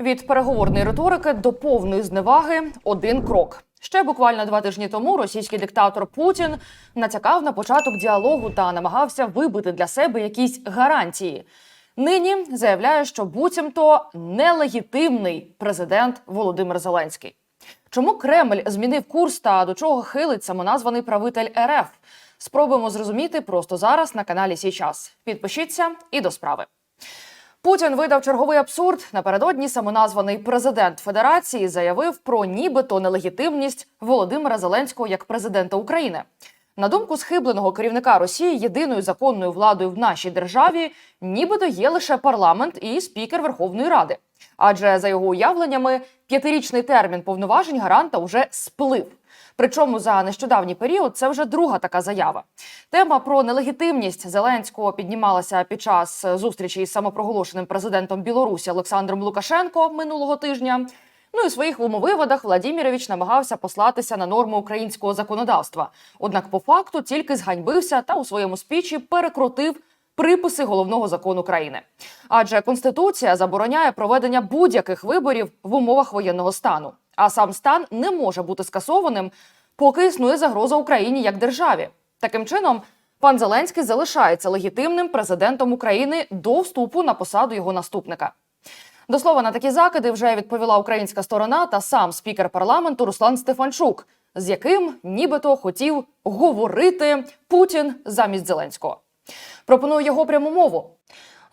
Від переговорної риторики до повної зневаги один крок. Ще буквально два тижні тому російський диктатор Путін натякав на початок діалогу та намагався вибити для себе якісь гарантії. Нині заявляє, що буцімто нелегітимний президент Володимир Зеленський. Чому Кремль змінив курс та до чого хилить самоназваний правитель РФ? Спробуємо зрозуміти просто зараз на каналі Січас. Підпишіться і до справи. Путін видав черговий абсурд. Напередодні самоназваний президент Федерації заявив про нібито нелегітимність Володимира Зеленського як президента України. На думку схибленого керівника Росії, єдиною законною владою в нашій державі нібито є лише парламент і спікер Верховної Ради. Адже за його уявленнями п'ятирічний термін повноважень гаранта вже сплив. Причому за нещодавній період це вже друга така заява. Тема про нелегітимність Зеленського піднімалася під час зустрічі із самопроголошеним президентом Білорусі Олександром Лукашенко минулого тижня. Ну і в своїх умовиводах Владімірович намагався послатися на норми українського законодавства. Однак, по факту, тільки зганьбився та у своєму спічі перекрутив приписи головного закону країни. Адже конституція забороняє проведення будь-яких виборів в умовах воєнного стану. А сам стан не може бути скасованим, поки існує загроза Україні як державі. Таким чином, пан Зеленський залишається легітимним президентом України до вступу на посаду його наступника. До слова, на такі закиди вже відповіла українська сторона та сам спікер парламенту Руслан Стефанчук, з яким нібито хотів говорити Путін замість Зеленського. Пропоную його пряму мову.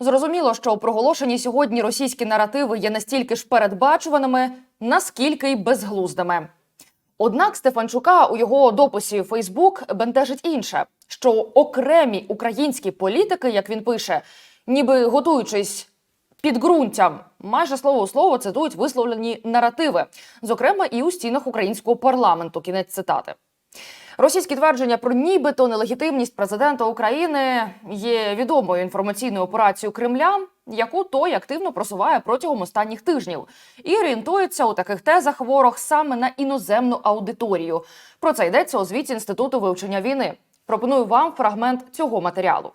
Зрозуміло, що проголошені сьогодні російські наративи є настільки ж передбачуваними, наскільки й безглуздими. Однак Стефанчука у його дописі в Фейсбук бентежить інше, що окремі українські політики, як він пише, ніби готуючись підґрунтям, майже слово у слово цитують висловлені наративи, зокрема і у стінах українського парламенту. Кінець цитати. Російські твердження про нібито нелегітимність президента України є відомою інформаційною операцією Кремля, яку той активно просуває протягом останніх тижнів, і орієнтується у таких тезах ворог саме на іноземну аудиторію. Про це йдеться у звіті інституту вивчення війни. Пропоную вам фрагмент цього матеріалу.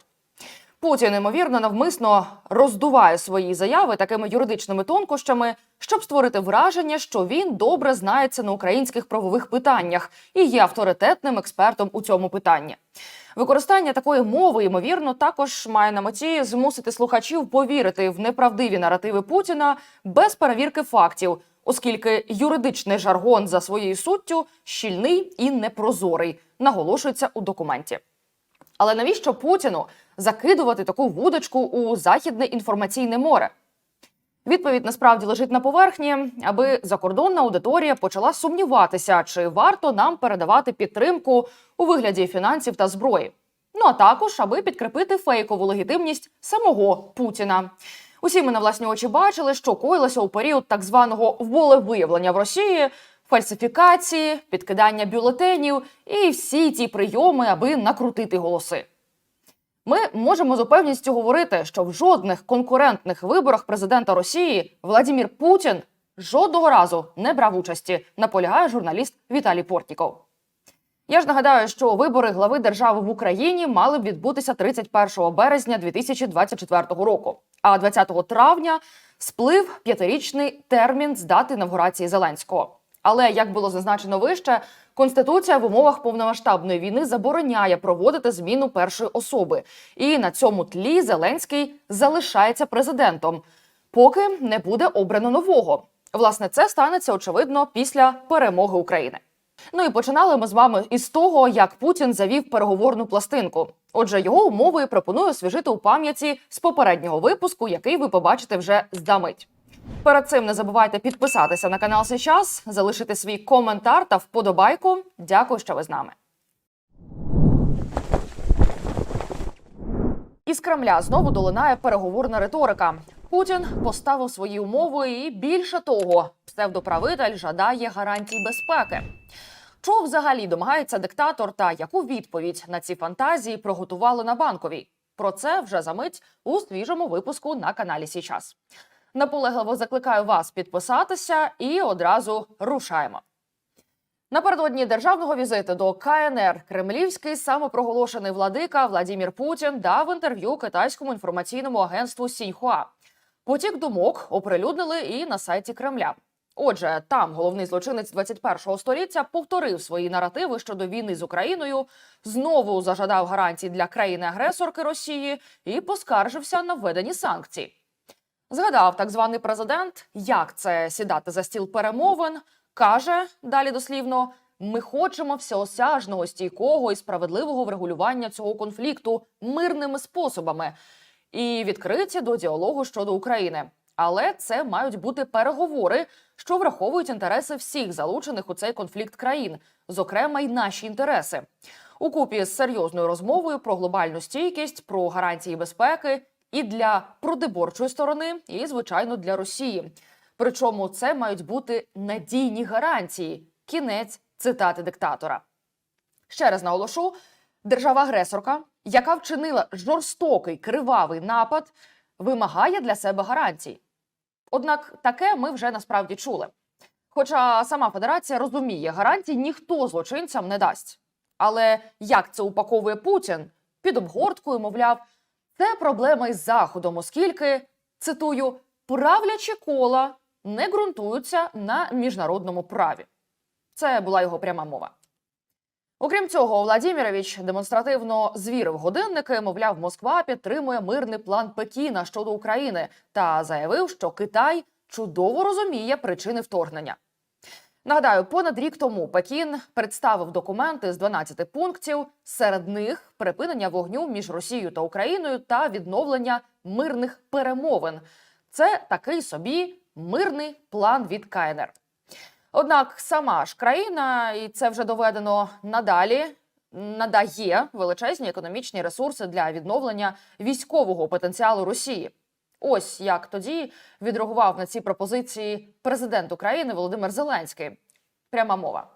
Путін ймовірно навмисно роздуває свої заяви такими юридичними тонкощами, щоб створити враження, що він добре знається на українських правових питаннях і є авторитетним експертом у цьому питанні. Використання такої мови, ймовірно, також має на меті змусити слухачів повірити в неправдиві наративи Путіна без перевірки фактів, оскільки юридичний жаргон за своєю суттю щільний і непрозорий, наголошується у документі. Але навіщо Путіну закидувати таку вудочку у західне інформаційне море? Відповідь насправді лежить на поверхні, аби закордонна аудиторія почала сумніватися, чи варто нам передавати підтримку у вигляді фінансів та зброї. Ну а також аби підкріпити фейкову легітимність самого Путіна. Усі ми на власні очі бачили, що коїлося у період так званого волевиявлення в Росії, фальсифікації, підкидання бюлетенів і всі ті прийоми, аби накрутити голоси. Ми можемо з упевністю говорити, що в жодних конкурентних виборах президента Росії Владімір Путін жодного разу не брав участі, наполягає журналіст Віталій Портніков. Я ж нагадаю, що вибори глави держави в Україні мали б відбутися 31 березня 2024 року. А 20 травня сплив п'ятирічний термін з дати інавгурації Зеленського. Але як було зазначено вище, конституція в умовах повномасштабної війни забороняє проводити зміну першої особи, і на цьому тлі Зеленський залишається президентом, поки не буде обрано нового. Власне, це станеться очевидно після перемоги України. Ну і починали ми з вами із того, як Путін завів переговорну пластинку. Отже, його умови пропоную освіжити у пам'яті з попереднього випуску, який ви побачите вже здамить. Перед цим не забувайте підписатися на канал Сейчас, залишити свій коментар та вподобайку. Дякую, що ви з нами. Із Кремля знову долинає переговорна риторика. Путін поставив свої умови, і більше того, псевдоправитель жадає гарантій безпеки. Чого взагалі домагається диктатор та яку відповідь на ці фантазії приготували на банковій? Про це вже за мить у свіжому випуску на каналі Січас. Наполегливо закликаю вас підписатися і одразу рушаємо. Напередодні державного візиту до КНР кремлівський самопроголошений владика Владімір Путін дав інтерв'ю китайському інформаційному агентству Сіньхуа. Потік думок оприлюднили і на сайті Кремля. Отже, там головний злочинець 21-го століття повторив свої наративи щодо війни з Україною, знову зажадав гарантій для країни-агресорки Росії і поскаржився на введені санкції. Згадав так званий президент, як це сідати за стіл перемовин. каже далі дослівно: ми хочемо всеосяжного, стійкого і справедливого врегулювання цього конфлікту мирними способами і відкриті до діалогу щодо України. Але це мають бути переговори, що враховують інтереси всіх залучених у цей конфлікт країн, зокрема й наші інтереси. Укупі з серйозною розмовою про глобальну стійкість, про гарантії безпеки і для продиборчої сторони, і звичайно для Росії. Причому це мають бути надійні гарантії. Кінець цитати диктатора. Ще раз наголошу: держава-агресорка, яка вчинила жорстокий кривавий напад, вимагає для себе гарантій. Однак таке ми вже насправді чули. Хоча сама федерація розуміє, гарантій ніхто злочинцям не дасть. Але як це упаковує Путін під обгорткою, мовляв, це проблема із заходом, оскільки цитую правлячі кола не ґрунтуються на міжнародному праві. Це була його пряма мова. Окрім цього, Владімірович демонстративно звірив годинники, мовляв, Москва підтримує мирний план Пекіна щодо України та заявив, що Китай чудово розуміє причини вторгнення. Нагадаю, понад рік тому Пекін представив документи з 12 пунктів. Серед них припинення вогню між Росією та Україною та відновлення мирних перемовин. Це такий собі мирний план від КНР. Однак сама ж країна, і це вже доведено надалі, надає величезні економічні ресурси для відновлення військового потенціалу Росії. Ось як тоді відреагував на ці пропозиції президент України Володимир Зеленський. Пряма мова.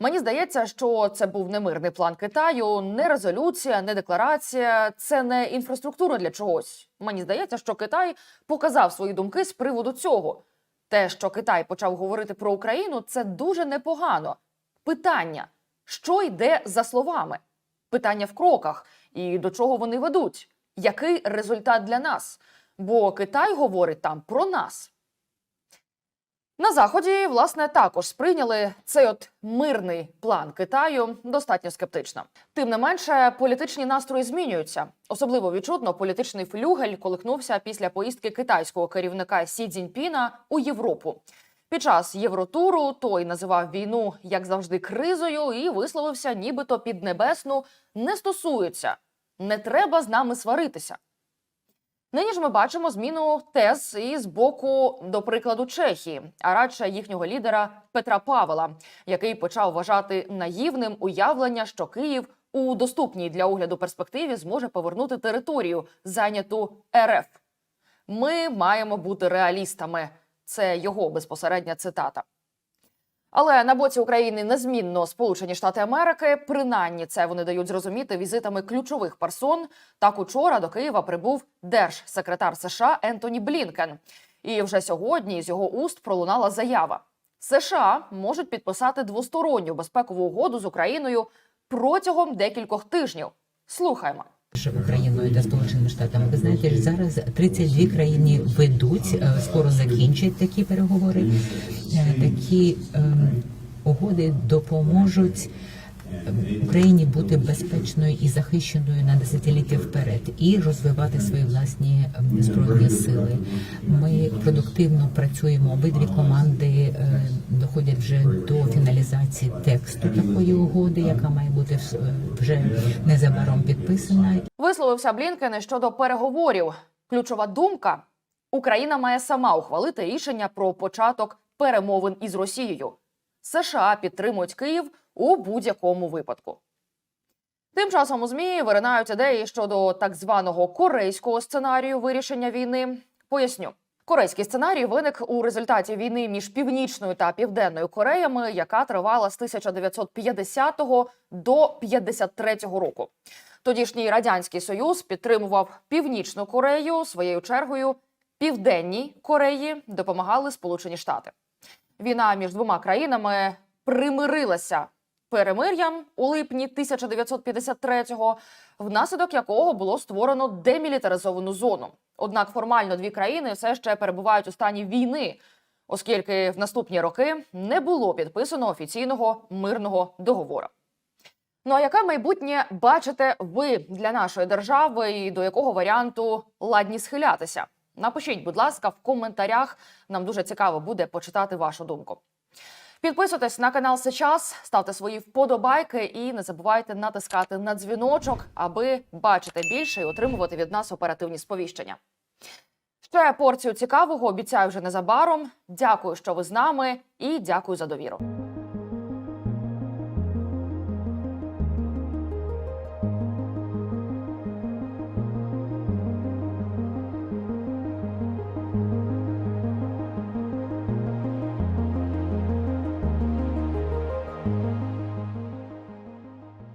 Мені здається, що це був не мирний план Китаю, не резолюція, не декларація, це не інфраструктура для чогось. Мені здається, що Китай показав свої думки з приводу цього. Те, що Китай почав говорити про Україну, це дуже непогано. Питання, що йде за словами? Питання в кроках і до чого вони ведуть? Який результат для нас? Бо Китай говорить там про нас. На заході, власне, також сприйняли цей от мирний план Китаю достатньо скептично. Тим не менше, політичні настрої змінюються. Особливо відчутно політичний флюгель колихнувся після поїздки китайського керівника Сі Цзіньпіна у Європу. Під час євротуру той називав війну як завжди кризою і висловився, нібито піднебесну не стосується, не треба з нами сваритися. Нині ж ми бачимо зміну тез і з боку, до прикладу, Чехії, а радше їхнього лідера Петра Павела, який почав вважати наївним уявлення, що Київ у доступній для огляду перспективі зможе повернути територію, зайняту РФ. Ми маємо бути реалістами. Це його безпосередня цитата. Але на боці України незмінно Сполучені Штати Америки, принаймні це вони дають зрозуміти візитами ключових персон. Так учора до Києва прибув держсекретар США Ентоні Блінкен. І вже сьогодні з його уст пролунала заява: США можуть підписати двосторонню безпекову угоду з Україною протягом декількох тижнів. Слухаймо. Україною та Сполученими Штатами. Ви знаєте, що зараз 32 країни ведуть, е, скоро закінчать такі переговори. Е, Такі ем, угоди допоможуть Україні бути безпечною і захищеною на десятиліття вперед і розвивати свої власні ем, збройні сили. Ми продуктивно працюємо. Обидві команди е, доходять вже до фіналізації тексту такої угоди, яка має бути е, вже незабаром підписана. Висловився Блінкен щодо переговорів. Ключова думка: Україна має сама ухвалити рішення про початок перемовин із Росією. США підтримують Київ у будь-якому випадку. Тим часом у змі виринають ідеї щодо так званого корейського сценарію вирішення війни. Поясню. Корейський сценарій виник у результаті війни між північною та південною Кореями, яка тривала з 1950 до 53 року. Тодішній радянський союз підтримував північну Корею своєю чергою. Південній Кореї допомагали Сполучені Штати. Війна між двома країнами примирилася перемир'ям у липні 1953-го, внаслідок якого було створено демілітаризовану зону. Однак формально дві країни все ще перебувають у стані війни, оскільки в наступні роки не було підписано офіційного мирного договору. Ну а яке майбутнє бачите ви для нашої держави і до якого варіанту ладні схилятися? Напишіть, будь ласка, в коментарях. Нам дуже цікаво буде почитати вашу думку. Підписуйтесь на канал Сейчас, ставте свої вподобайки і не забувайте натискати на дзвіночок, аби бачити більше і отримувати від нас оперативні сповіщення. Ще порцію цікавого обіцяю вже незабаром. Дякую, що ви з нами, і дякую за довіру.